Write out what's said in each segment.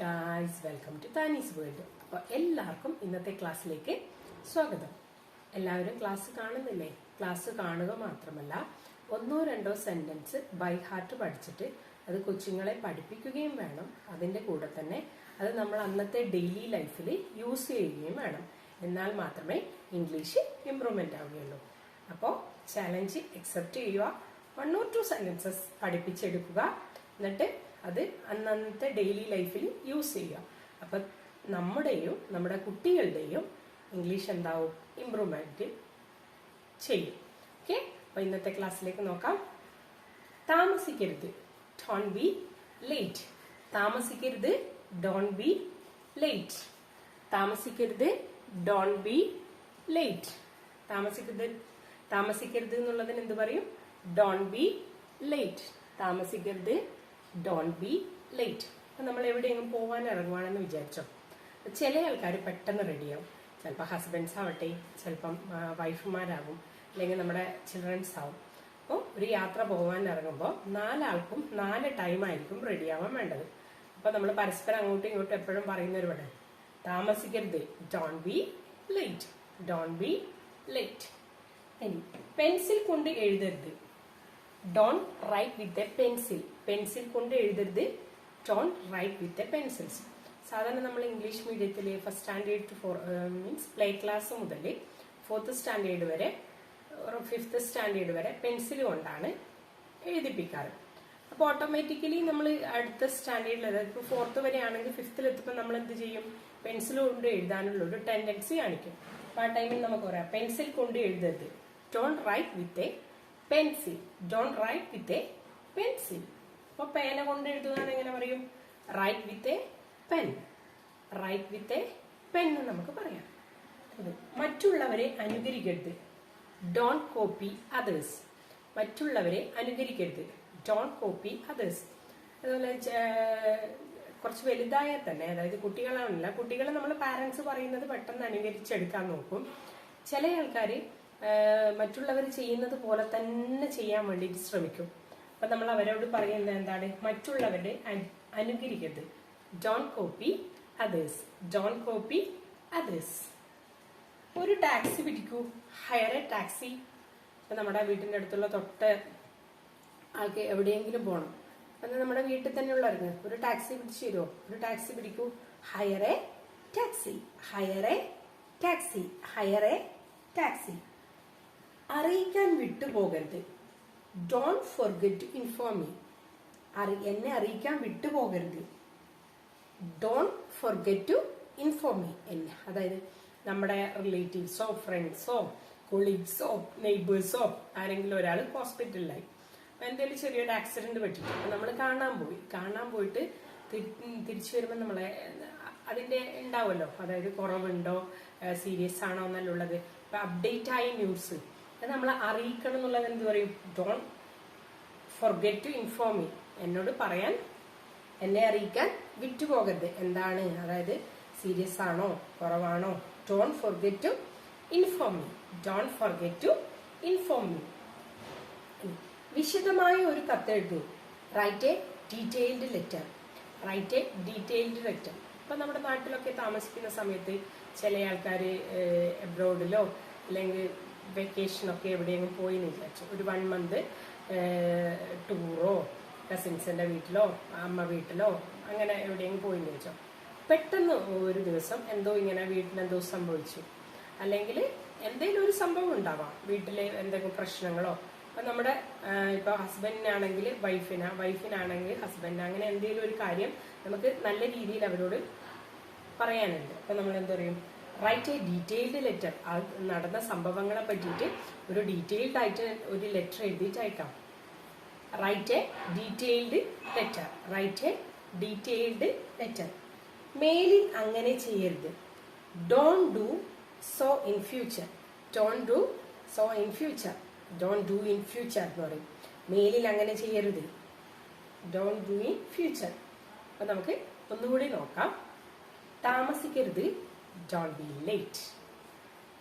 Guys welcome to Thanees world അപ്പോൾ എല്ലാവർക്കും ഇന്നത്തെ ക്ലാസ്സിലേക്ക് സ്വാഗതം. എല്ലാവരും ക്ലാസ് കാണുന്നില്ലേ? ക്ലാസ് കാണുക മാത്രമല്ല ഒന്നോ രണ്ടോ സെന്റൻസ് ബൈ ഹാർട്ട് പഠിച്ചിട്ട് അത് കൊച്ചുങ്ങളെ പഠിപ്പിക്കുകയും വേണം. അതിന്റെ കൂടെ തന്നെ അത് നമ്മൾ അന്നത്തെ ഡെയിലി ലൈഫിൽ യൂസ് ചെയ്യുകയും വേണം. എന്നാൽ മാത്രമേ ഇംഗ്ലീഷ് ഇമ്പ്രൂവ്മെന്റ് ആവുകയുള്ളൂ. അപ്പോൾ ചാലഞ്ച് അക്സെപ്റ്റ് ചെയ്യുക വൺ ഓർ ടു സെന്റൻസസ് പഠിപ്പിച്ചെടുക്കുക. എന്നിട്ട് അത് അന്നന്നത്തെ ഡെയിലി ലൈഫിൽ യൂസ് ചെയ്യുക. അപ്പം നമ്മുടെയും നമ്മുടെ കുട്ടികളുടെയും ഇംഗ്ലീഷ് എന്താവും? ഇമ്പ്രൂവ്മെന്റ് ചെയ്യും. ഓക്കെ അപ്പോൾ ഇന്നത്തെ ക്ലാസ്സിലേക്ക് നോക്കാം. താമസിക്കരുത്. ഡോൺ ബി ലേറ്റ് താമസിക്കരുത്. ഡോൺ ബി ലേറ്റ് താമസിക്കരുത്. ഡോൺ ബി ലേറ്റ് താമസിക്കരുത്. താമസിക്കരുത് എന്നുള്ളതിന് എന്ത് പറയും? ഡോൺ ബി ലേറ്റ് താമസിക്കരുത്. ഡോൺ ബി ലേറ്റ് അപ്പം നമ്മൾ എവിടെയെങ്കിലും പോകാൻ ഇറങ്ങുവാണെന്ന് വിചാരിച്ചോ. ചില ആൾക്കാർ പെട്ടെന്ന് റെഡിയാവും ചിലപ്പോൾ ഹസ്ബൻഡ്സ് ആവട്ടെ ചിലപ്പം വൈഫുമാരാകും അല്ലെങ്കിൽ നമ്മുടെ ചിൽഡ്രൻസ് ആവും. അപ്പോൾ ഒരു യാത്ര പോകാൻ ഇറങ്ങുമ്പോൾ നാലാൾക്കും നാല് ടൈമായിരിക്കും റെഡിയാവാൻ വേണ്ടത്. അപ്പോൾ നമ്മൾ പരസ്പരം അങ്ങോട്ടും ഇങ്ങോട്ടും എപ്പോഴും പറയുന്ന ഒരു പടം താമസിക്കരുത്. Don't be late don't be late ഇനി പെൻസിൽ കൊണ്ട് എഴുതരുത്. Don't write with a pencil pencil കൊണ്ട് എഴുതരുത്. Don't write with a pencils സാധാരണ നമ്മൾ ഇംഗ്ലീഷ് മീഡിയത്തിൽ first standard two four means play class മുതൽ ഫോർത്ത് സ്റ്റാൻഡേർഡ് വരെ ഫിഫ്ത്ത് സ്റ്റാൻഡേർഡ് വരെ പെൻസിൽ കൊണ്ടാണ് എഴുതിപ്പിക്കാറ്. അപ്പോൾ ഓട്ടോമാറ്റിക്കലി നമ്മൾ അടുത്ത സ്റ്റാൻഡേർഡിൽ അതായത് ഇപ്പോൾ ഫോർത്ത് വരെ ആണെങ്കിൽ ഫിഫ്ത്തിൽ നമ്മൾ എന്ത് ചെയ്യും? പെൻസിൽ കൊണ്ട് എഴുതാനുള്ള ഒരു ടെൻഡൻസി കാണിക്കും. അപ്പോൾ ആ ടൈമിൽ നമുക്ക് പറയാം പെൻസിൽ കൊണ്ട് എഴുതരുത്. Don't write with a pencil don't write with a pencil അപ്പോൾ പേന കൊണ്ട് എഴുതുക എങ്ങനെ പറയും? Write with a pen write with a pen എന്ന് നമുക്ക് പറയാം. മറ്റുള്ളവരെ അനുകരിക്കരുത്. ഡോൺ കോപ്പി അതേഴ്സ് മറ്റുള്ളവരെ അനുകരിക്കരുത്. ഡോൺ കോപ്പി അതേഴ്സ് അതുപോലെ കുറച്ച് വലുതായാൽ തന്നെ അതായത് കുട്ടികളാണല്ല കുട്ടികളെ നമ്മൾ പാരൻസ് പറയുന്നത് പെട്ടെന്ന് അനുകരിച്ചെടുക്കാൻ നോക്കും. ചില ആൾക്കാർ മറ്റുള്ളവർ ചെയ്യുന്നത് പോലെ തന്നെ ചെയ്യാൻ വേണ്ടിയിട്ട് ശ്രമിക്കും. അപ്പൊ നമ്മൾ അവരോട് പറയുന്നത് എന്താണ്? മറ്റുള്ളവരുടെ അൻ- അനുകരിക്കരുത്. Don't copy others don't copy others ഒരു ടാക്സി പിടിക്കൂ. ഹയർ എ ടാക്സി ഇപ്പൊ നമ്മുടെ വീട്ടിന്റെ അടുത്തുള്ള തൊട്ട് ആൾക്ക് എവിടെയെങ്കിലും പോകണം അത് നമ്മുടെ വീട്ടിൽ തന്നെ ഉള്ളവർക്ക് ഒരു ടാക്സി പിടിച്ച് തരുമോ ഒരു taxi പിടിക്കൂ. Hire a taxi hire a taxi hire a taxi അറിയിക്കാൻ വിട്ടുപോകരുത്. ഡോണ്ട് ഫോർഗെറ്റ് ഇൻഫോം മീ അറി എന്നെ അറിയിക്കാൻ വിട്ടുപോകരുത്. Don't forget to inform me എന്നെ അതായത് നമ്മുടെ റിലേറ്റീവ്സോ ഫ്രണ്ട്സോ കൊളീഗ്സോ നെയ്ബേഴ്സോ ആരെങ്കിലും ഒരാൾ ഹോസ്പിറ്റലിലായി അപ്പം എന്തെങ്കിലും ചെറിയൊരു ആക്സിഡന്റ് പറ്റി അപ്പം നമ്മൾ കാണാൻ പോയി. കാണാൻ പോയിട്ട് തിരി- തിരിച്ചു വരുമ്പോൾ നമ്മളെ അതിന്റെ ഉണ്ടാവുമല്ലോ. അതായത് കുറവുണ്ടോ സീരിയസ് ആണോ എന്നുള്ളത് അപ്പം അപ്ഡേറ്റ് ആയ ന്യൂസ് അത് നമ്മൾ അറിയിക്കണം എന്നുള്ളത് എന്ത് പറയും? Don't forget to inform me എന്നോട് പറയാൻ എന്നെ അറിയിക്കാൻ വിട്ടുപോകരുത്. എന്താണ്? അതായത് സീരിയസ് ആണോ? കുറവാണോ? Don't forget to inform me don't forget to inform me വിശദമായ ഒരു കത്ത് എഴുതൂ write a detailed letter write a detailed letter ഇപ്പം നമ്മുടെ നാട്ടിലൊക്കെ താമസിക്കുന്ന സമയത്ത് ചില ആൾക്കാർ എബ്രോഡിലോ അല്ലെങ്കിൽ വെക്കേഷനൊക്കെ എവിടെയെങ്കിലും പോയി എന്ന് വിചാരിച്ചു. ഒരു വൺ മന്ത് ടൂറോ കസിൻസിന്റെ വീട്ടിലോ അമ്മ വീട്ടിലോ അങ്ങനെ എവിടെയെങ്കിലും പോയി എന്ന് വെച്ചോ പെട്ടെന്ന് ഒരു ദിവസം എന്തോ ഇങ്ങനെ വീട്ടിലെന്തോ സംഭവിച്ചു. അല്ലെങ്കിൽ എന്തെങ്കിലും ഒരു സംഭവം ഉണ്ടാവാം. വീട്ടിൽ എന്തെങ്കിലും പ്രശ്നങ്ങളോ. അപ്പം നമ്മുടെ ഇപ്പോൾ ഇപ്പൊ ഹസ്ബൻഡിനാണെങ്കിൽ വൈഫിനാ വൈഫിനാണെങ്കിൽ ഹസ്ബൻഡിന് അങ്ങനെ എന്തെങ്കിലും ഒരു കാര്യം നമുക്ക് നല്ല രീതിയിൽ അവരോട് പറയാനുണ്ട്. അപ്പം നമ്മൾ എന്താ പറയും? റൈറ്റ് എ ഡീറ്റെയിൽഡ് ലെറ്റർ നടന്ന സംഭവങ്ങളെ പറ്റിയിട്ട് ഒരു ഡീറ്റെയിൽഡ് ആയിട്ട് ഒരു ലെറ്റർ എഴുതിയിട്ട് അയക്കാം. Write a detailed letter write a detailed letter മെയിലിൽ അങ്ങനെ ചെയ്യരുത്. Don't do so in future don't do so in future don't do in future എന്ന് പറയും. മെയിലിൽ അങ്ങനെ ചെയ്യരുത്. ഡോൺ ഡു ഇൻ ഫ്യൂച്ചർ അപ്പം നമുക്ക് ഒന്നുകൂടി നോക്കാം. താമസിക്കരുത്. ഡോൺ ബി ലേറ്റ്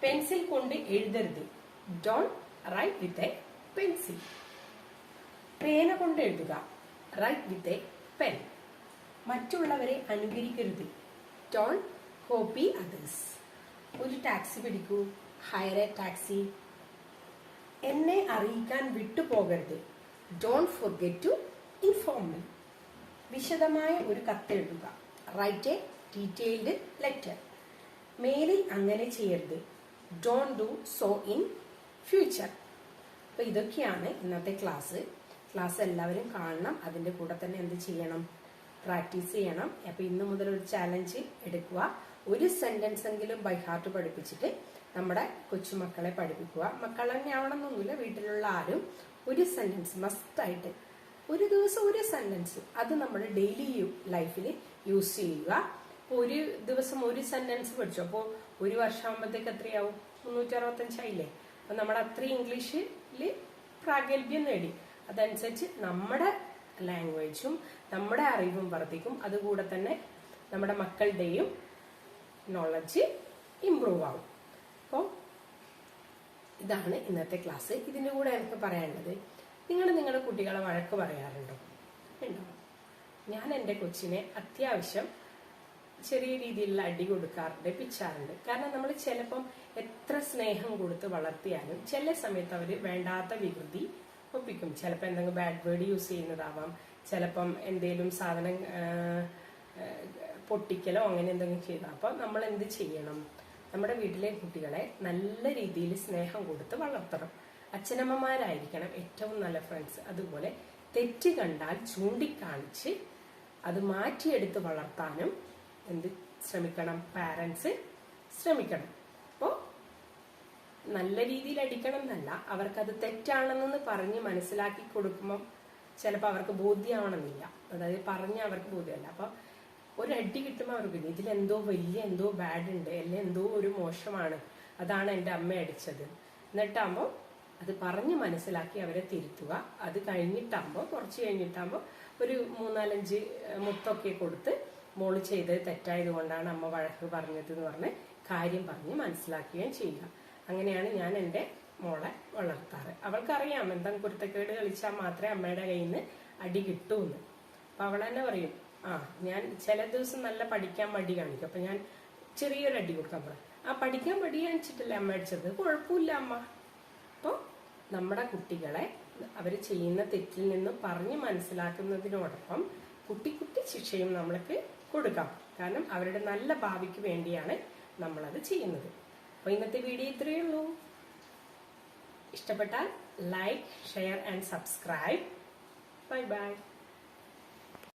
പെൻസിൽ കൊണ്ട് എഴുതരുത്. Don't write with a pencil പേന കൊണ്ട് എഴുതുക. റൈറ്റ് വിത്ത് എ പെൻ മറ്റുള്ളവരെ അനുകരിക്കരുത്. ഡോൺ കോപ്പി അതേഴ്സ് ഒരു ടാക്സി പിടിക്കൂ. ഹയർ എ ടാക്സി എന്നെ അറിയിക്കാൻ വിട്ടുപോകരുത്. ഡോൺ ഫോർഗെറ്റ് ടു ഇൻഫോം വിശദമായ ഒരു കത്ത് എഴുതുക റൈറ്റ് എ ഡീറ്റെയിൽഡ് ലെറ്റർ മേലിൽ അങ്ങനെ ചെയ്യരുത്. Don't do so in future അപ്പൊ ഇതൊക്കെയാണ് ഇന്നത്തെ ക്ലാസ് ക്ലാസ് എല്ലാവരും കാണണം. അതിന്റെ കൂടെ തന്നെ എന്ത് ചെയ്യണം? പ്രാക്ടീസ് ചെയ്യണം. അപ്പൊ ഇന്ന് മുതൽ ഒരു ചാലഞ്ച് എടുക്കുക. ഒരു സെന്റൻസ് എങ്കിലും ബൈ ഹാർട്ട് പഠിപ്പിച്ചിട്ട് നമ്മുടെ കൊച്ചുമക്കളെ പഠിപ്പിക്കുക. മക്കൾ തന്നെ ആവണമെന്നൊന്നുമില്ല. വീട്ടിലുള്ള ആരും ഒരു സെന്റൻസ് മസ്റ്റായിട്ട് ഒരു ദിവസം ഒരു സെന്റൻസ് അത് നമ്മുടെ ഡെയിലി ലൈഫിൽ യൂസ് ചെയ്യുക. ഒരു ദിവസം ഒരു സെന്റൻസ് പഠിച്ചു. അപ്പോൾ ഒരു വർഷമാകുമ്പോഴത്തേക്ക് എത്രയാവും? മുന്നൂറ്റി അറുപത്തഞ്ചായില്ലേ അപ്പൊ നമ്മൾ അത്രയും ഇംഗ്ലീഷിൽ പ്രാഗൽഭ്യം നേടി. അതനുസരിച്ച് നമ്മുടെ ലാംഗ്വേജും നമ്മുടെ അറിവും വർദ്ധിക്കും. അതുകൂടെ തന്നെ നമ്മുടെ മക്കളുടെയും നോളജ് ഇമ്പ്രൂവ് ആവും. അപ്പോൾ ഇതാണ് ഇന്നത്തെ ക്ലാസ് ഇതിന്റെ കൂടെ എനിക്ക് പറയാനുള്ളത് നിങ്ങൾ നിങ്ങളുടെ കുട്ടികളെ വഴക്ക് പറയാറുണ്ടോ? ഉണ്ടോ? ഞാൻ എന്റെ കൊച്ചിനെ അത്യാവശ്യം ചെറിയ രീതിയിലുള്ള അടി കൊടുക്കാറുണ്ട് പിച്ചാറുണ്ട്. കാരണം നമ്മൾ ചിലപ്പം എത്ര സ്നേഹം കൊടുത്ത് വളർത്തിയാലും ചില സമയത്ത് അവർ വേണ്ടാത്ത വികൃതി ഒപ്പിക്കും. ചിലപ്പോൾ എന്തെങ്കിലും ബാഡ് വേർഡ് യൂസ് ചെയ്യുന്നതാവാം. ചിലപ്പം എന്തെങ്കിലും സാധനം പൊട്ടിക്കലോ അങ്ങനെ എന്തെങ്കിലും ചെയ്താൽ അപ്പോൾ നമ്മൾ എന്ത് ചെയ്യണം? നമ്മുടെ വീട്ടിലെ കുട്ടികളെ നല്ല രീതിയിൽ സ്നേഹം കൊടുത്ത് വളർത്തണം. അച്ഛനമ്മമാരായിരിക്കണം ഏറ്റവും നല്ല ഫ്രണ്ട്സ് അതുപോലെ തെറ്റ് കണ്ടാൽ ചൂണ്ടിക്കാണിച്ച് അത് മാറ്റിയെടുത്ത് വളർത്താനും എന്ത്? ശ്രമിക്കണം. പാരൻസ് ശ്രമിക്കണം. അപ്പോൾ നല്ല രീതിയിൽ അടിക്കണം എന്നല്ല അവർക്കത് തെറ്റാണെന്ന് പറഞ്ഞ് മനസ്സിലാക്കി കൊടുക്കുമ്പം ചിലപ്പോൾ അവർക്ക് ബോധ്യമാവണമെന്നില്ല അതായത് പറഞ്ഞ് അവർക്ക് ബോധ്യമല്ല. അപ്പോൾ ഒരു അടി കിട്ടുമ്പോൾ അവർക്ക് ഇതിലെന്തോ വലിയ എന്തോ ബാഡ് ഉണ്ട്. അല്ലെ എന്തോ ഒരു മോശമാണ്. അതാണ് എന്റെ അമ്മ അടിച്ചത്. എന്നിട്ടാകുമ്പോൾ അത് പറഞ്ഞ് മനസ്സിലാക്കി അവരെ തിരുത്തുക. അത് കഴിഞ്ഞിട്ടാകുമ്പോൾ കുറച്ച് കഴിഞ്ഞിട്ടാകുമ്പോൾ ഒരു മൂന്നാലഞ്ച് മുത്തൊക്കെ കൊടുത്ത് മോൾ ചെയ്തത് തെറ്റായത് കൊണ്ടാണ് അമ്മ വഴക്ക് പറഞ്ഞത് എന്ന് പറഞ്ഞ് കാര്യം പറഞ്ഞ് മനസ്സിലാക്കുകയും ചെയ്യുക. അങ്ങനെയാണ് ഞാൻ എന്റെ മോളെ വളർത്താറ്. അവൾക്കറിയാം എന്തെങ്കിലും കുരുത്തക്കേട് കളിച്ചാൽ മാത്രമേ അമ്മയുടെ കയ്യിൽ നിന്ന് അടി കിട്ടൂന്ന്. അപ്പൊ അവൾ തന്നെ പറയും ആ ഞാൻ ചില ദിവസം നല്ല പഠിക്കാൻ മടി കാണിക്കും. അപ്പൊ ഞാൻ ചെറിയൊരു അടി കൊടുക്കാൻ പറയും. ആ പഠിക്കാൻ മടി കാണിച്ചിട്ടല്ലേ അമ്മ അടിച്ചത്? കുഴപ്പമില്ല അമ്മ. അപ്പോൾ നമ്മുടെ കുട്ടികളെ അവർ ചെയ്യുന്ന തെറ്റിൽ നിന്നും പറഞ്ഞ് മനസ്സിലാക്കുന്നതിനോടൊപ്പം കുട്ടി കുട്ടി ശിക്ഷയും നമ്മൾക്ക് കൊടുക്കാം. കാരണം അവരുടെ നല്ല ഭാവിക്ക് വേണ്ടിയാണ് നമ്മളത് ചെയ്യുന്നത്. അപ്പോൾ ഇന്നത്തെ വീഡിയോ ഇത്രയേ ഉള്ളൂ. ഇഷ്ടപ്പെട്ടാൽ like share and subscribe bye bye